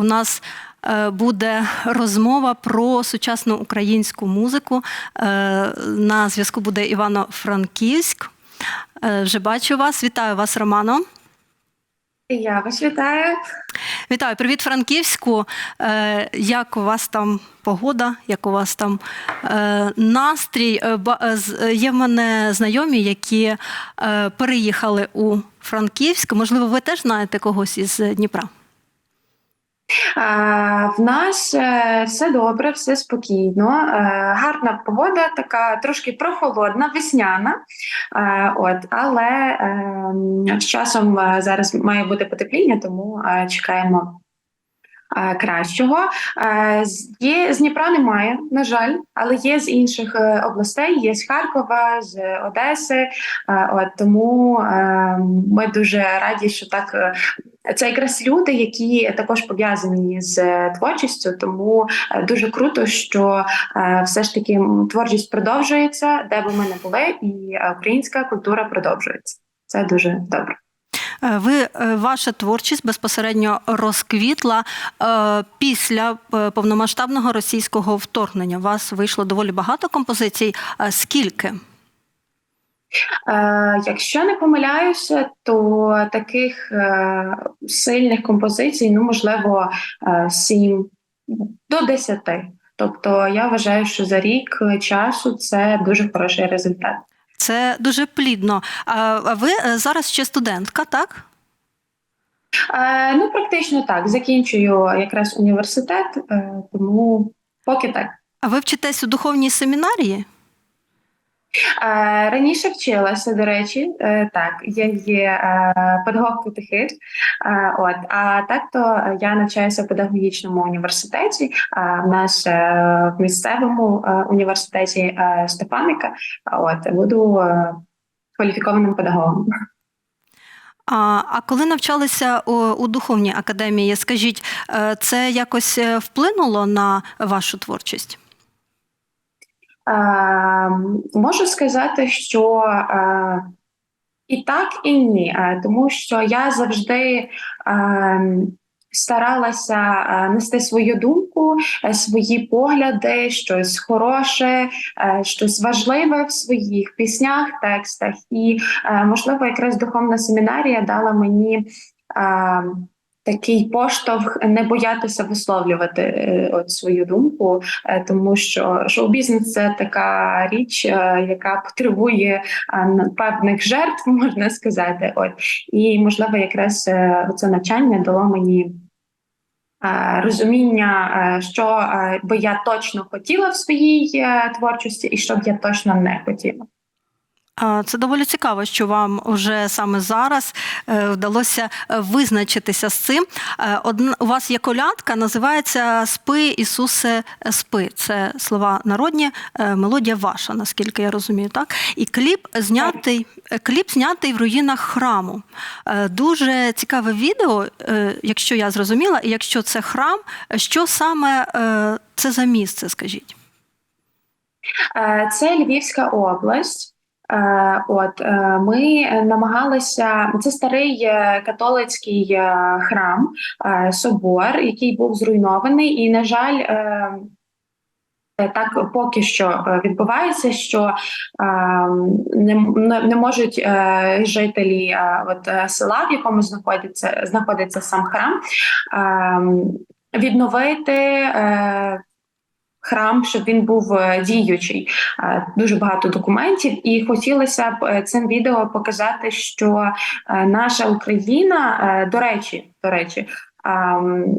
у нас е, буде розмова про сучасну українську музику. Е, На зв'язку буде Івано-Франківськ. Е, Вже бачу вас. Вітаю вас, Романо. Я вас вітаю. Вітаю, привіт, Франківську. Як у вас там погода? Як у вас там настрій? Є в мене знайомі, які переїхали у Франківськ. Можливо, ви теж знаєте когось із Дніпра? В нас е, все добре, все спокійно. Е, гарна погода, така трошки прохолодна, весняна. Е, от, але е, з часом зараз має бути потепління, тому чекаємо. Кращого є з Дніпра немає, на жаль, але є з інших областей. Є з Харкова, з Одеси. От тому е, ми дуже раді, що так це якраз люди, які також пов'язані з е, творчістю, тому е, дуже круто, що е, все ж таки творчість продовжується, де би ми не були, і українська культура продовжується. Це дуже добре. Ви ваша творчість безпосередньо розквітла після повномасштабного російського вторгнення. У вас вийшло доволі багато композицій. Скільки? Е, якщо не помиляюся, то таких е, сильних композицій, ну можливо, е, 7 до 10. Тобто я вважаю, що за рік часу це дуже хороший результат. Це дуже плідно. А ви зараз ще студентка, так? Е, ну, практично так. Закінчую якраз університет, е, тому поки так. А ви вчитесь у духовній семінарії? Е, раніше вчилася, до речі, е, так, я є е, педагог катехит, е, от, а так то я навчаюся в педагогічному університеті. А в нас в місцевому університеті Стефаника. От буду кваліфікованим педагогом. А, а коли навчалися у, у духовній академії, скажіть, це якось вплинуло на вашу творчість? Можу сказати, що і так, і ні, тому що я завжди старалася нести свою думку, е, свої погляди, щось хороше, е, щось важливе в своїх піснях, текстах. І, е, можливо, якраз духовна семінарія дала мені. Такий поштовх не боятися висловлювати е, от свою думку, е, тому що шоу-бізнес це така річ, е, яка потребує певних жертв, можна сказати. От і можливо, якраз це навчання дало мені. Розуміння, що би я точно хотіла в своїй творчості, і що б я точно не хотіла. Це доволі цікаво, що вам вже саме зараз е, вдалося е, визначитися з цим. Е, Одна у вас є колядка, називається Спи, Ісусе, спи. Це слова народні, мелодія ваша, наскільки я розумію, так? І кліп знятий, кліп знятий в руїнах храму. Дуже цікаве відео, якщо я зрозуміла, і якщо це храм, що саме це за місце, скажіть? Це Львівська область. Е, От е, ми намагалися. Це старий е, католицький храм, собор, який був зруйнований, і на жаль. Так поки що відбувається, що е, не, не, можуть е, жителі е, от, села, в якому знаходиться знаходиться сам храм, е, відновити е, храм, щоб він був е, діючий. Е, Дуже багато документів, і хотілося б е, цим відео показати, що наша Україна, до речі, до речі.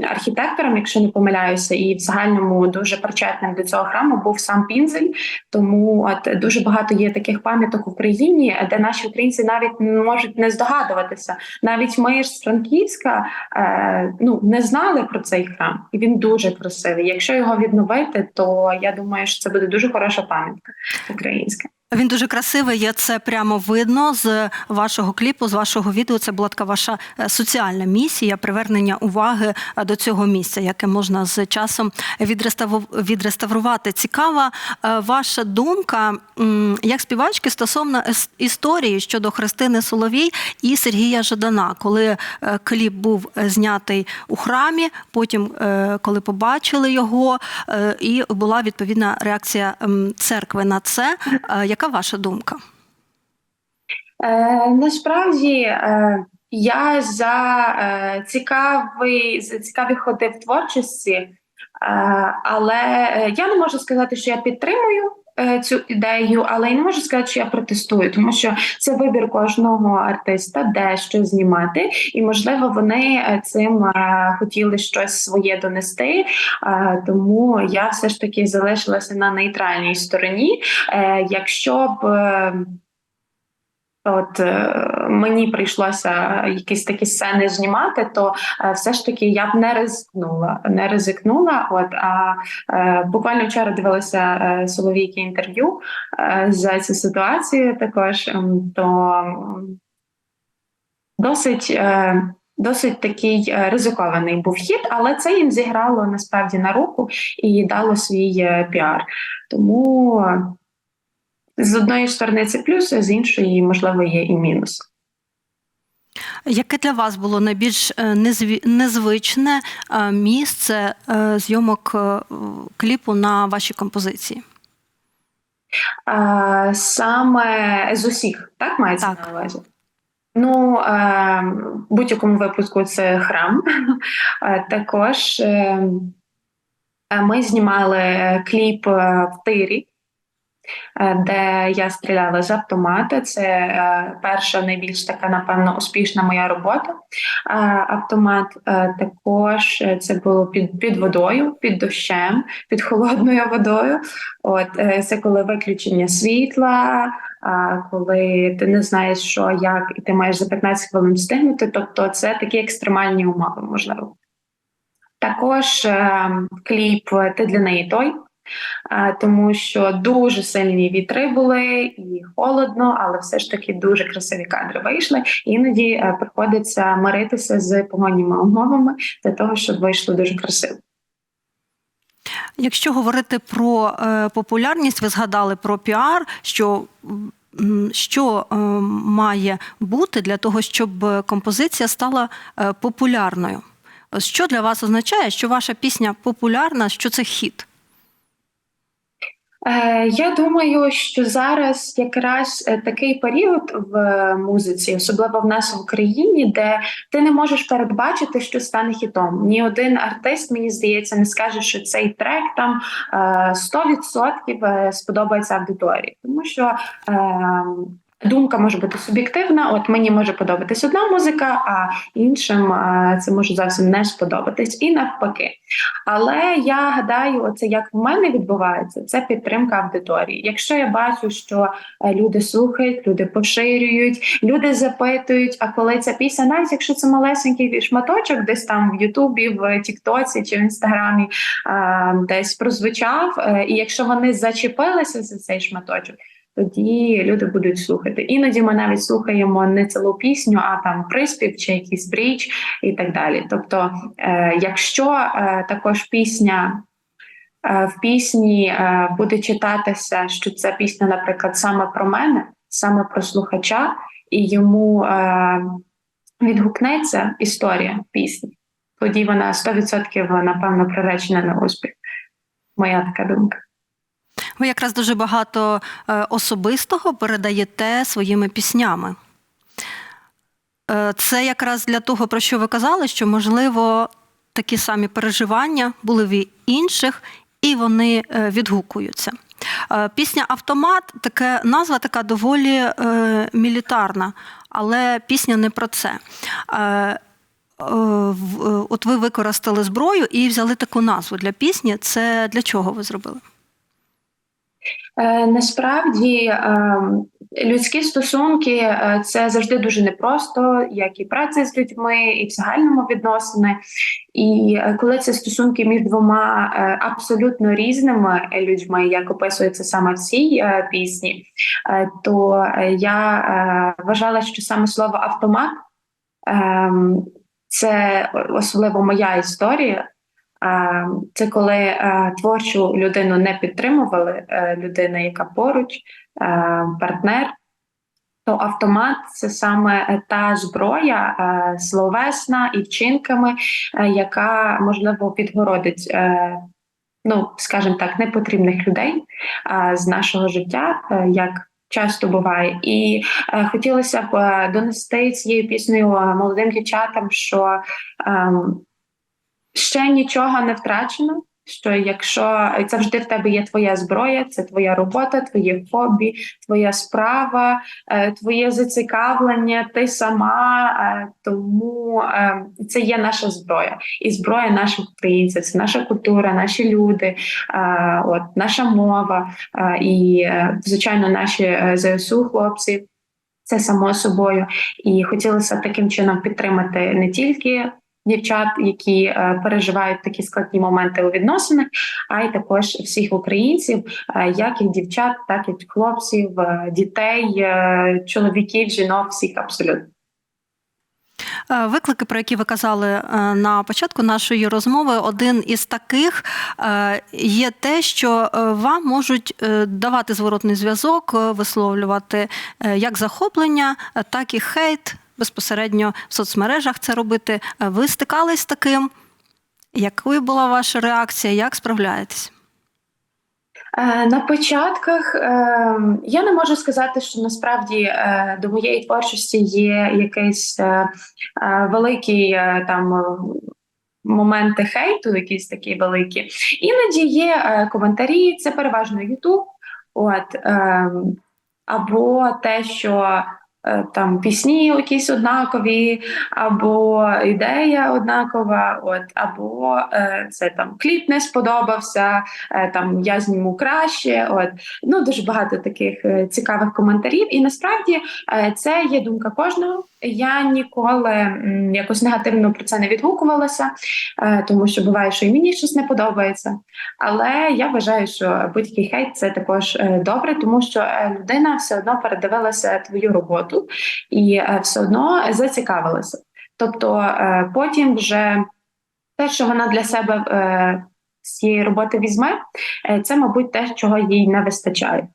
Архітектором, якщо не помиляюся, і в загальному дуже причетним до цього храму був сам Пінзель. Тому от дуже багато є таких пам'яток в Україні, де наші українці навіть не можуть не здогадуватися. Навіть ми ж з Франківська е, ну не знали про цей храм, і він дуже красивий. Якщо його відновити, то я думаю, що це буде дуже хороша пам'ятка українська. Він дуже красивий, є це прямо видно з вашого кліпу, з вашого відео. Це була така ваша е, соціальна місія, привернення уваги е, до цього місця, яке можна з часом відреставрувати. Цікава е, ваша думка як співачки стосовно історії щодо Христини Соловій і Сергія Жадана, коли кліп був знятий у храмі, потім, коли побачили його, і була відповідна реакція церкви на це. Яка ваша думка? Е, насправді е, я за е, цікавий за цікаві ходи в творчості, е, але е, я не можу сказати, що я підтримую. Е, Цю ідею, але я не можу сказати, що я протестую, тому що це вибір кожного артиста, де що знімати, і можливо вони е, цим е, хотіли щось своє донести. Тому я все ж таки залишилася на нейтральній стороні. Якщо б От е, мені прийшлося якісь такі сцени знімати, то е, все ж таки я б не ризикнула, не ризикнула. От а е, буквально вчора дивилася е, Соловійки інтерв'ю е, за цю ситуацію. Також то досить. Е, Досить такий е, ризикований був хід, але це їм зіграло насправді на руку і дало свій піар. Тому з одної сторони це плюс, а з іншої, можливо, є і мінус. Яке для вас було найбільш е, незвичне е, місце е, зйомок кліпу на вашій композиції? Саме з усіх, так мається Так. на увазі? Ну, в будь-якому випадку це храм. Також ми знімали кліп в тирі, де я стріляла з автомата. Це е, перша найбільш така, напевно, успішна моя робота. Е, Автомат е, також е, це було під, під водою, під дощем, під холодною водою. От е, це коли виключення світла, а коли ти не знаєш, що як, і ти маєш за 15 хвилин встигнути. Тобто, це такі екстремальні умови, можливо. Також е, кліп Ти для неї той. Тому що дуже сильні вітри були і холодно, але все ж таки дуже красиві кадри вийшли. Іноді е, приходиться миритися з погодніми умовами для того, щоб вийшло дуже красиво. Якщо говорити про е, популярність, ви згадали про піар, що що е, має бути для того, щоб композиція стала популярною? Що для вас означає, що ваша пісня популярна, що це хіт? Е, Я думаю, що зараз якраз е, такий період в е, музиці, особливо в нас в Україні, де ти не можеш передбачити, що стане хітом. Ні один артист, мені здається, не скаже, що цей трек там е, 100% е, сподобається аудиторії, тому що. Думка може бути суб'єктивна. От мені може подобатись одна музика, а іншим це може зовсім не сподобатись, і навпаки. Але я гадаю, оце як в мене відбувається, це підтримка аудиторії. Якщо я бачу, що е, люди слухають, люди поширюють, люди запитують. А коли ця пісня, навіть якщо це малесенький шматочок, десь там в Ютубі, в Тіктоці чи в Інстаграмі десь прозвучав, е, і якщо вони зачепилися за цей шматочок. Тоді люди будуть слухати. Іноді ми навіть слухаємо не цілу пісню, а там приспів чи якийсь бріч і так далі. Тобто, е, якщо е, також пісня е, в пісні буде читатися, що ця пісня, наприклад, саме про мене, саме про слухача, і йому відгукнеться історія пісні, тоді вона 100% напевно приречена на успіх. Моя така думка. Ви якраз дуже багато е, особистого передаєте своїми піснями. Е, Це якраз для того, про що ви казали, що, можливо, такі самі переживання були в інших, і вони е, відгукуються. Пісня Автомат таке назва така доволі е, мілітарна, але пісня не про це. Е, От ви використали зброю і взяли таку назву для пісні. Це для чого ви зробили? Е, Насправді е, людські стосунки е, це завжди дуже непросто, як і праця з людьми, і в загальному відносини. І е, коли це стосунки між двома абсолютно різними людьми, як описується саме в цій пісні, то я вважала, що саме слово автомат ем, це особливо моя історія. Е, Це коли е, творчу людину не підтримували, е, людина, яка поруч, е, партнер, то автомат це саме е, та зброя е, словесна і вчинками, е, яка можливо підгородить, е, ну скажімо так, непотрібних людей е, з нашого життя, е, як часто буває. І е, хотілося б е, донести цією піснею е, молодим дівчатам, що ем, ще нічого не втрачено. Що якщо завжди в тебе є твоя зброя, це твоя робота, твоє хобі, твоя справа, е, твоє зацікавлення, ти сама, е, тому е, це є наша зброя, і зброя наших українців, це наша культура, наші люди, от наша мова і, звичайно, наші ЗСУ хлопці. Це само собою, і хотілося таким чином підтримати не тільки дівчат, які е, переживають такі складні моменти у відносинах, а й також всіх українців, е, як і дівчат, так і хлопців, е, дітей, чоловіків, жінок, всіх абсолютно. Виклики, про які ви казали на початку нашої розмови, один із таких є те, що вам можуть давати зворотний зв'язок, висловлювати як захоплення, так і хейт безпосередньо в соцмережах це робити. Е, Ви стикались з таким? Якою була ваша реакція? Як справляєтесь? Е, На початках е, я не можу сказати, що насправді до моєї творчості є якийсь великий там моменти хейту, якісь такі великі. Іноді є коментарі, це переважно Ютуб, от е, або те, що там пісні якісь однакові, або ідея однакова, от, або е, це там кліп не сподобався, е, там я зніму краще. От ну дуже багато таких е, цікавих коментарів. І насправді е, це є думка кожного. Я ніколи якось негативно про це не відгукувалася, е, тому що буває, що і мені щось не подобається. Але я вважаю, що будь-який хейт це також е, добре, тому що е, людина все одно передивилася твою роботу і все одно зацікавилася. Тобто потім вже те, що вона для себе з цієї роботи візьме, це, мабуть, те, чого їй не вистачає.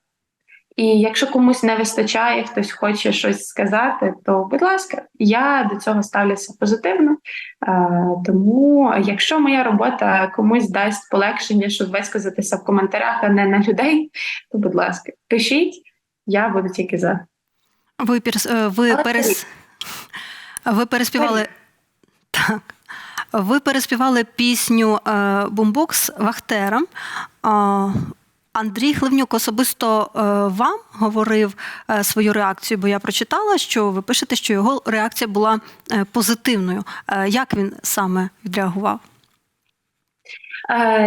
І якщо комусь не вистачає, хтось хоче щось сказати, то будь ласка, я до цього ставлюся позитивно. Е, тому, якщо моя робота комусь дасть полегшення, щоб висказатися в коментарях, а не на людей, то будь ласка, пишіть, я буду тільки за. Ви, перес- е, ви, Але перес... ви переспівали. Так. Ви переспівали пісню е, Бумбокс Вахтера. Андрій Хливнюк особисто е, вам говорив е, свою реакцію, бо я прочитала, що ви пишете, що його реакція була е, позитивною. Як він саме відреагував?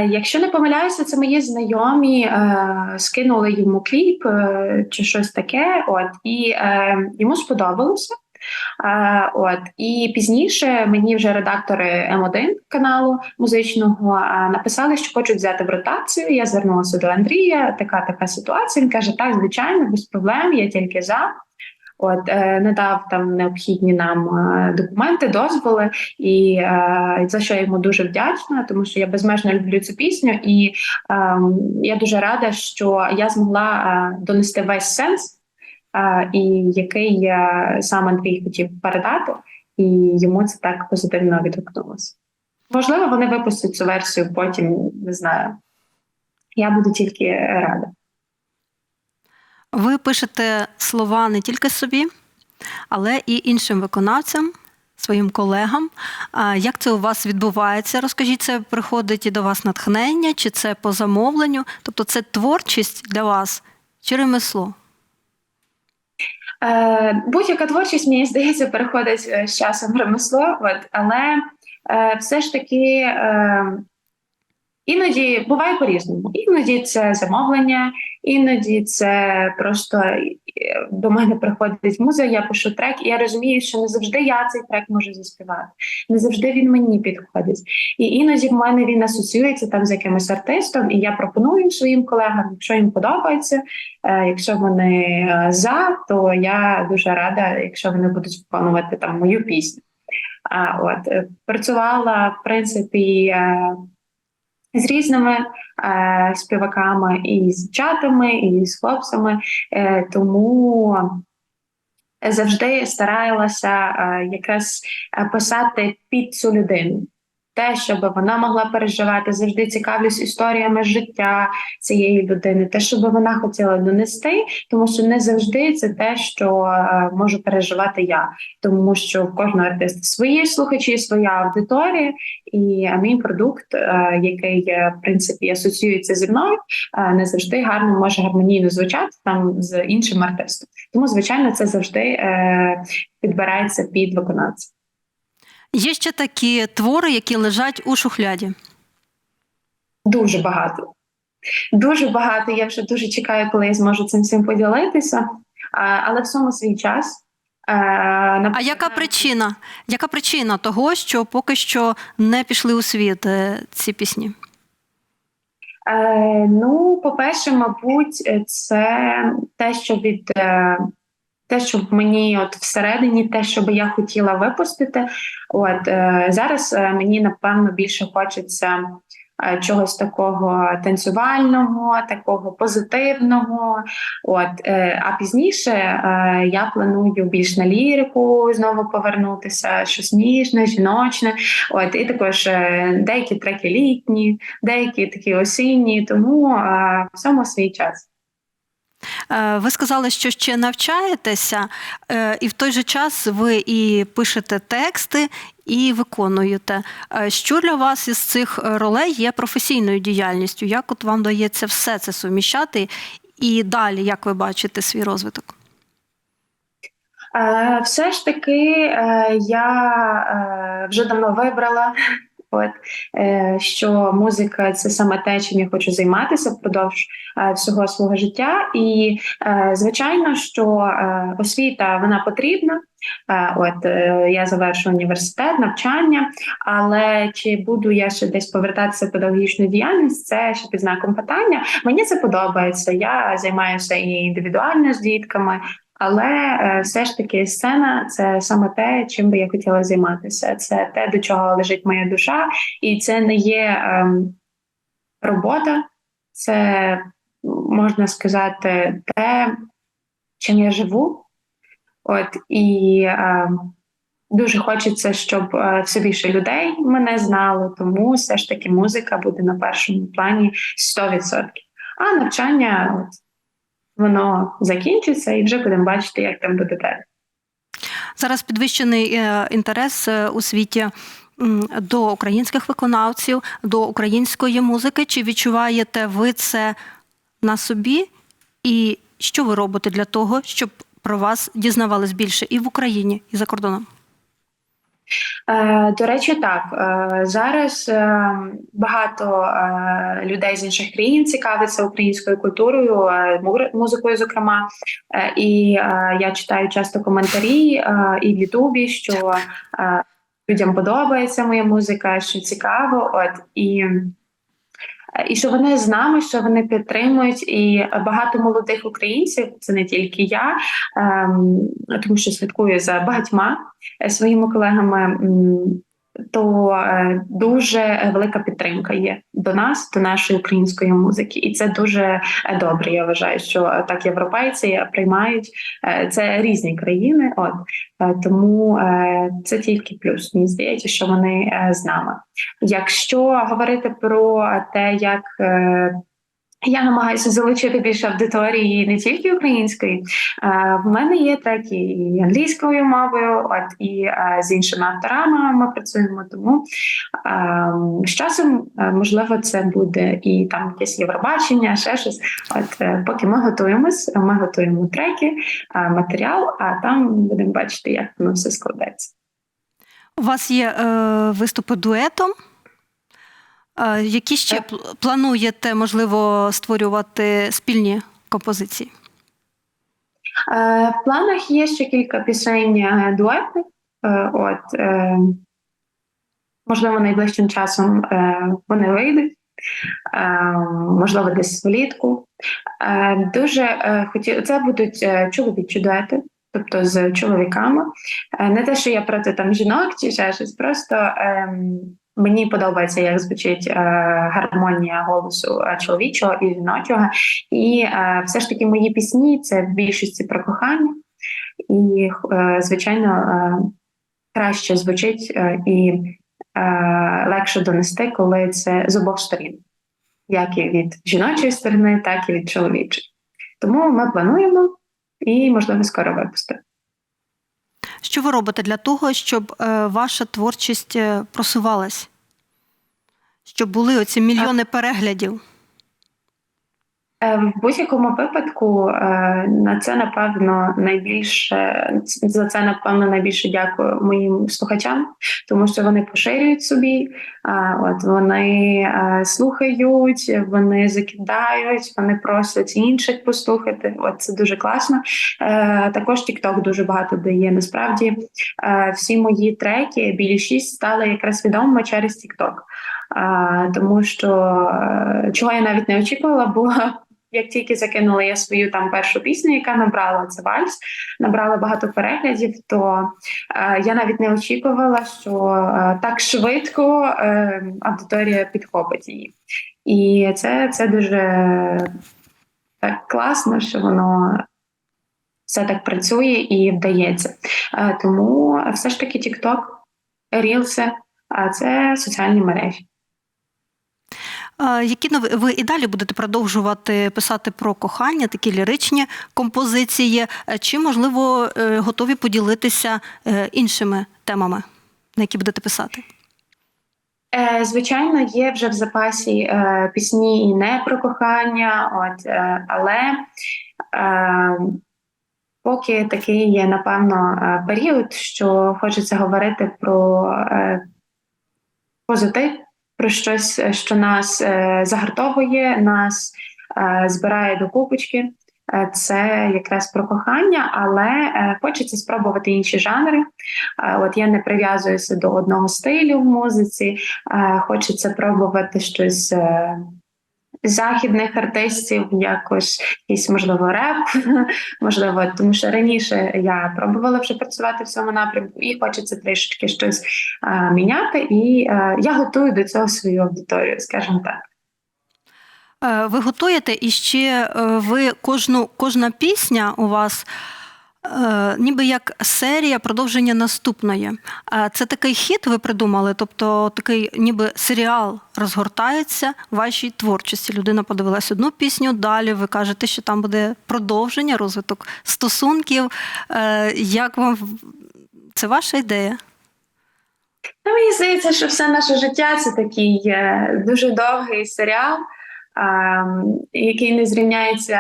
Якщо не помиляюся, це мої знайомі скинули йому кліп чи щось таке. От і йому сподобалося. От і пізніше мені вже редактори М1 каналу музичного написали, що хочуть взяти в ротацію. Я звернулася до Андрія. Така така ситуація. Він каже: так, звичайно, без проблем, я тільки за. От е, надав там необхідні нам е, документи, дозволи, і е, за що я йому дуже вдячна, тому що я безмежно люблю цю пісню, і е, я дуже рада, що я змогла донести весь сенс, і який сам Андрій хотів передати, і йому це так позитивно відгукнулося. Можливо, вони випустять цю версію потім, не знаю. Я буду тільки рада. Ви пишете слова не тільки собі, але і іншим виконавцям, своїм колегам. Як це у вас відбувається? Розкажіть, це приходить і до вас натхнення, чи це по замовленню? Тобто це творчість для вас чи ремесло? Е, Будь-яка творчість, мені здається, переходить е, з часом в ремесло, от, але е, все ж таки е, Іноді буває по-різному. Іноді це замовлення, іноді це просто е, до мене приходить муза, я пишу трек, і я розумію, що не завжди я цей трек можу заспівати, не завжди він мені підходить. І іноді в мене він асоціюється там з якимось артистом, і я пропоную своїм колегам, якщо їм подобається, е, якщо вони е, за, то я дуже рада, якщо вони будуть виконувати там мою пісню. А от працювала в принципі з різними е, співаками, і з дівчатами, і з хлопцями, е, тому завжди старалася е, якраз е, писати під цю людину. Те, щоб вона могла переживати, завжди цікавлюсь історіями життя цієї людини, те, що би вона хотіла донести, тому що не завжди це те, що е, можу переживати я, тому що в кожного артиста свої слухачі, своя аудиторія, і мій продукт, е, який е, в принципі асоціюється зі мною, не завжди гарно може гармонійно звучати там з іншим артистом. Тому, звичайно, це завжди підбирається під виконавця. Є ще такі твори, які лежать у шухляді. Дуже багато. Дуже багато. Я вже дуже чекаю, коли я зможу цим всім поділитися. Але в цьому свій час. Е, А яка причина? Яка причина того, що поки що не пішли у світ е, ці пісні? Е, ну, по-перше, мабуть, це те, що від е, те, що мені от всередині, те, що би я хотіла випустити. От е, зараз е, мені напевно більше хочеться е, чогось такого танцювального, такого позитивного. От е, а пізніше я планую більш на лірику знову повернутися, щось ніжне, жіночне. От і також деякі треки літні, деякі такі осінні, тому всьому свій час. Е, Ви сказали, що ще навчаєтеся, е, і в той же час ви і пишете тексти, і виконуєте. Е, Що для вас із цих ролей є професійною діяльністю? Як от вам дається все це суміщати? І далі, як ви бачите свій розвиток? Все ж таки, я вже давно вибрала, от, е, що музика це саме те, чим я хочу займатися впродовж е, всього свого життя. І, е, звичайно, що освіта вона потрібна. От я завершу університет, навчання, але чи буду я ще десь повертатися в педагогічну діяльність? Це ще під знаком питання. Мені це подобається. Я займаюся і індивідуально з дітками, але е, все ж таки сцена це саме те, чим би я хотіла займатися. Це те, до чого лежить моя душа, і це не є ем, робота, це можна сказати те, чим я живу. От і е, дуже хочеться, щоб е, все більше людей мене знало, тому все ж таки музика буде на першому плані 100%. А навчання от, воно закінчиться, і вже будемо бачити, як там буде далі. Зараз підвищений е, інтерес е, у світі до українських виконавців, до української музики. Чи відчуваєте ви це на собі? І що ви робите для того, щоб про вас дізнавались більше і в Україні, і за кордоном? Е, До речі, так е, зараз е, багато людей з інших країн цікавиться українською культурою, музикою, зокрема. І я читаю часто коментарі і в Ютубі, що людям подобається моя музика, що цікаво. От і. І що вони з нами, що вони підтримують, і багато молодих українців, це не тільки я, ем, тому що слідкую за багатьма е, своїми колегами, то е, дуже велика підтримка є до нас, до нашої української музики, і це дуже е, добре. Я вважаю, що е, так європейці приймають е, це різні країни. От е, тому е, це тільки плюс. Мені здається, що вони е, з нами. Якщо говорити про те, як е, я намагаюся залучити більше аудиторії не тільки української, е, в мене є треки і англійською мовою, от і е, з іншими авторами ми працюємо. Тому е, з часом можливо це буде і там якесь Євробачення, ще щось. От поки ми готуємось, ми готуємо треки, матеріал, а там будемо бачити, як воно все складеться. У вас є е, виступи дуетом. Які ще Так. плануєте, можливо, створювати спільні композиції? Е, В планах є ще кілька пісень е, дуетних. Е, От, можливо, найближчим часом вони вийдуть, можливо, десь влітку. Дуже хотів, це будуть чоловічі дуети, тобто з чоловіками. Не те, що я проти там жінок чи ще щось, просто ем, мені подобається, як звучить е, гармонія голосу е, чоловічого і жіночого. І е, все ж таки мої пісні це в більшості про кохання, і, е, звичайно, е, краще звучить е, і е, легше донести, коли це з обох сторін, як і від жіночої сторони, так і від чоловічої. Тому ми плануємо і, можливо, скоро випустимо. Що ви робите для того, щоб е, ваша творчість е, просувалась? Щоб були оці мільйони переглядів? Е, В будь-якому випадку е, на це напевно найбільше за це напевно найбільше дякую моїм слухачам, тому що вони поширюють собі, от вони е, слухають, вони закидають, вони просять інших послухати. От це дуже класно. Е, Також TikTok дуже багато дає. Насправді е, всі мої треки, більшість стали якраз відомими через TikTok. Тому що е, чого я навіть не очікувала, бо як тільки закинула я свою там першу пісню, яка набрала це вальс, набрала багато переглядів, то е, я навіть не очікувала, що е, так швидко е, аудиторія підхопить її. І це, це дуже так класно, що воно все так працює і вдається. Е, тому все ж таки TikTok, Reels, це соціальні мережі. Які нови ви і далі будете продовжувати писати про кохання, такі ліричні композиції, Е, чи можливо е, готові поділитися е, іншими темами, на які будете писати? Звичайно, є вже в запасі пісні і не про кохання, от, але поки такий є, напевно, період, що хочеться говорити про позитив, про щось, е, що нас е, загартовує, нас е, збирає до купочки. Це якраз про кохання, але хочеться спробувати інші жанри. От я не прив'язуюся до одного стилю в музиці. Хочеться пробувати щось західних артистів, якось якийсь, можливо, реп, можливо, тому що раніше я пробувала вже працювати в цьому напрямку, і хочеться трішечки щось е, міняти. І е, я готую до цього свою аудиторію, скажімо так. Е, Ви готуєте і ще е, ви кожну кожна пісня у вас. Е, Ніби як серія продовження наступної. Це такий хід ви придумали, тобто такий ніби серіал розгортається в вашій творчості. Людина подивилась одну пісню, далі ви кажете, що там буде продовження, розвиток стосунків. Е, Як вам це ваша ідея? Ну, мені здається, що все наше життя це такий е, дуже довгий серіал, який не зрівняється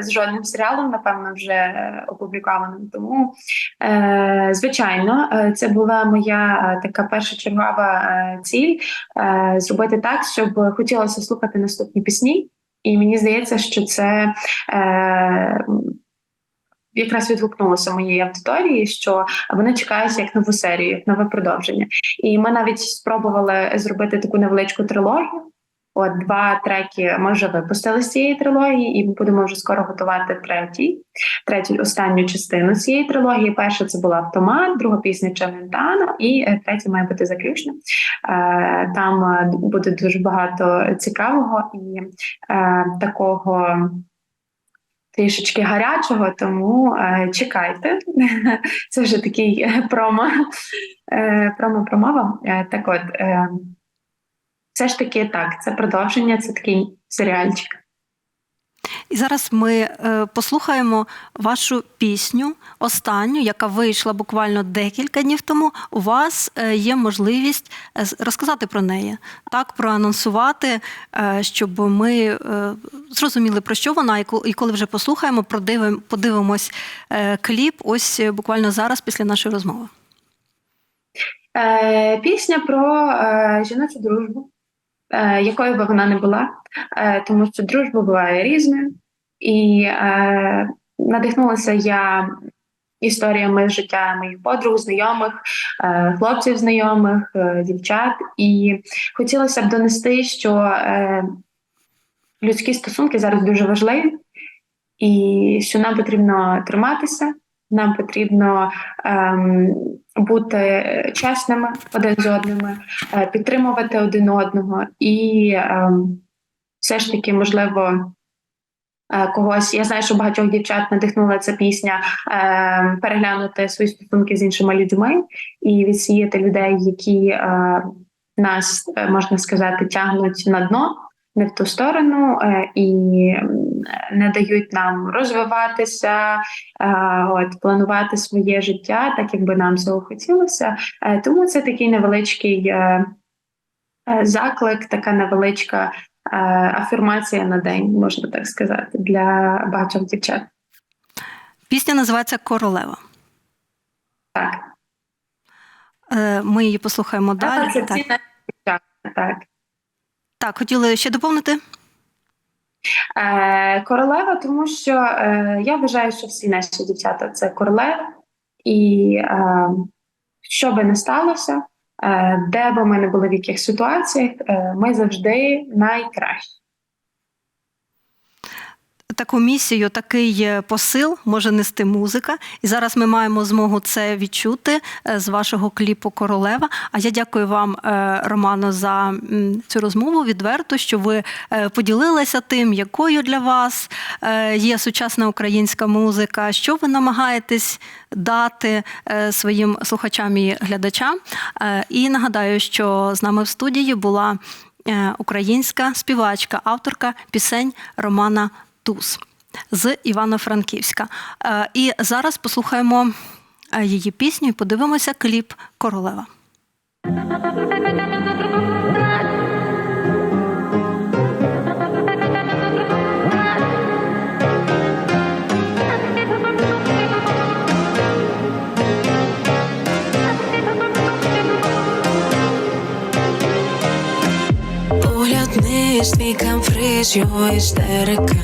з жодним серіалом, напевно, вже е, опублікованим. Тому, е, звичайно, е, це була моя е, така першочергова е, ціль е, зробити так, щоб хотілося слухати наступні пісні. І мені здається, що це. Е, Якраз відгукнулося моїй аудиторії, що вони чекають як нову серію, як нове продовження. І ми навіть спробували зробити таку невеличку трилогію. От два треки ми вже випустили з цієї трилогії, і ми будемо вже скоро готувати третій, третю останню частину цієї трилогії. Перша це була автомат, друга пісня Челентано, і е, третя має бути заключна. Е, Там е, буде дуже багато цікавого і такого. Трішечки гарячого, тому чекайте. Це вже такий промо, промо-промова. Е, так от, все ж таки так, це продовження, це такий серіальчик. І зараз ми е, послухаємо вашу пісню, останню, яка вийшла буквально декілька днів тому. У вас е, є можливість е, розказати про неї, так проанонсувати, е, щоб ми е, зрозуміли про що вона, і коли вже послухаємо, подивимось е, кліп. Ось буквально зараз після нашої розмови. Е, пісня про е, жіночу дружбу. Е, якою би вона не була, е, тому що дружба буває різною, і е, надихнулася я історіями життя моїх подруг, знайомих, хлопців, знайомих, дівчат, і хотілося б донести, що людські стосунки зараз дуже важливі, і що нам потрібно триматися, нам потрібно ем, бути чесними один з одними, е, підтримувати один одного, і ем, все ж таки, можливо, е, когось. Я знаю, що багатьох дівчат надихнула ця пісня е, переглянути свої стосунки з іншими людьми і відсіяти людей, які е, нас е, можна сказати тягнуть на дно. Не в ту сторону е, і не дають нам розвиватися, е, от планувати своє життя, так як би нам цього хотілося. Е, Тому це такий невеличкий заклик, така невеличка афірмація на день, можна так сказати, для багатьох дівчат. Пісня називається Королева. Так, Ми її послухаємо далі. це Так. Так. Так хотіли ще доповнити? Е, королева, тому що е, я вважаю, що всі наші дівчата це королева, і е, що би не сталося, де би ми не були в яких ситуаціях, ми завжди найкращі. Таку місію, такий е, посил може нести музика. І зараз ми маємо змогу це відчути е, з вашого кліпу Королева. А я дякую вам, е, Романо, за цю розмову відверто, що ви поділилися тим, якою для вас є сучасна українська музика, що ви намагаєтесь дати своїм слухачам і глядачам. І нагадаю, що з нами в студії була українська співачка, авторка пісень Романа Туз з Івано-Франківська. Е, І зараз послухаємо е, її пісню і подивимося кліп Королева. Вниз, твій каприз, його істерика.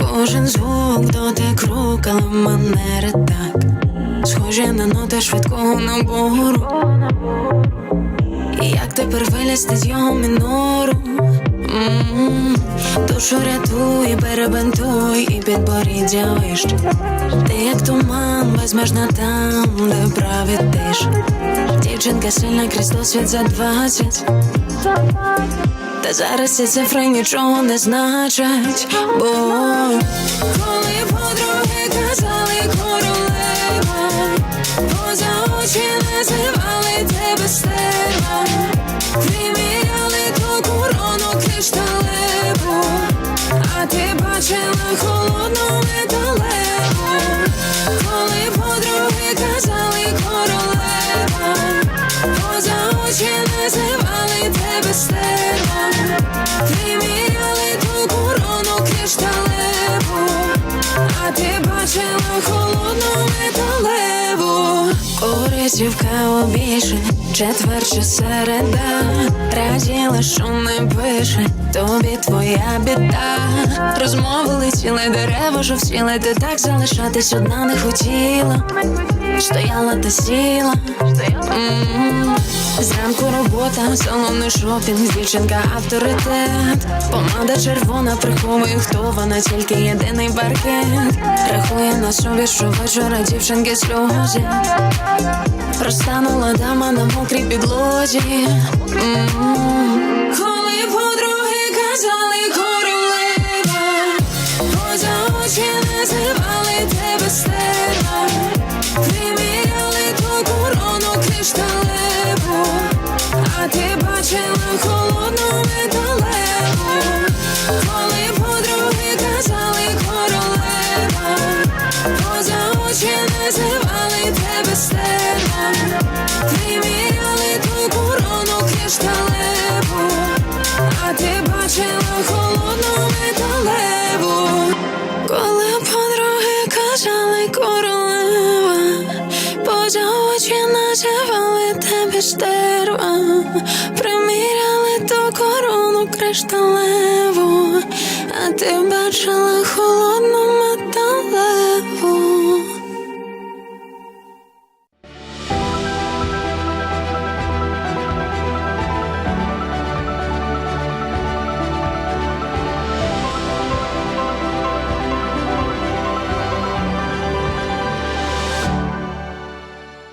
Кожен звук, дотик рук, але манери так. Схожі на ноти швидкого набору. І Як тепер вилізти з його мінору? Душу рятуй, перебентуй і підборіддя вище. Ти як туман, безмежна там, де править тиш. Дівчинка сильна крізь досвід за двадцять. Та зараз ці цифри нічого не значать, бо коли подруги казали королева, поза очі називали тебе стерва, приміряли ту корону кришталеву, а ти бачила холодну металеву, коли подруги казали королева, поза очі називали тебе стерва, приміряли ту корону кришталеву, а ти бачила холодну металеву, Корисівка обійшень, четвер чи середа, раділа, що не пише, тобі твоя біда. Розмови летіли дерева, жовтіли, ти так залишатись одна не хотіла. Стояла та сіла. М. Зранку робота, салонний шопінг, дівчинка авторитет. Помада червона приховує, хто вона, тільки єдиний паркет. Рахує на собі, що вечора дівчинки сльози. Розтанула дама на мокрій підлозі. Коли подруги казали королева, поза очі називали тебе стерва, приміряли ту корону кришталеву, а ти бачила холодну металеву, коли подруги казали королева, поза очі називали тебе стерва, приміряли ту корону кришталеву, а ти бачила холодну металеву, коли подруги казали королева, поза очі називали тебе стерва, приміряли ту корону кришталеву, а ти бачила холодну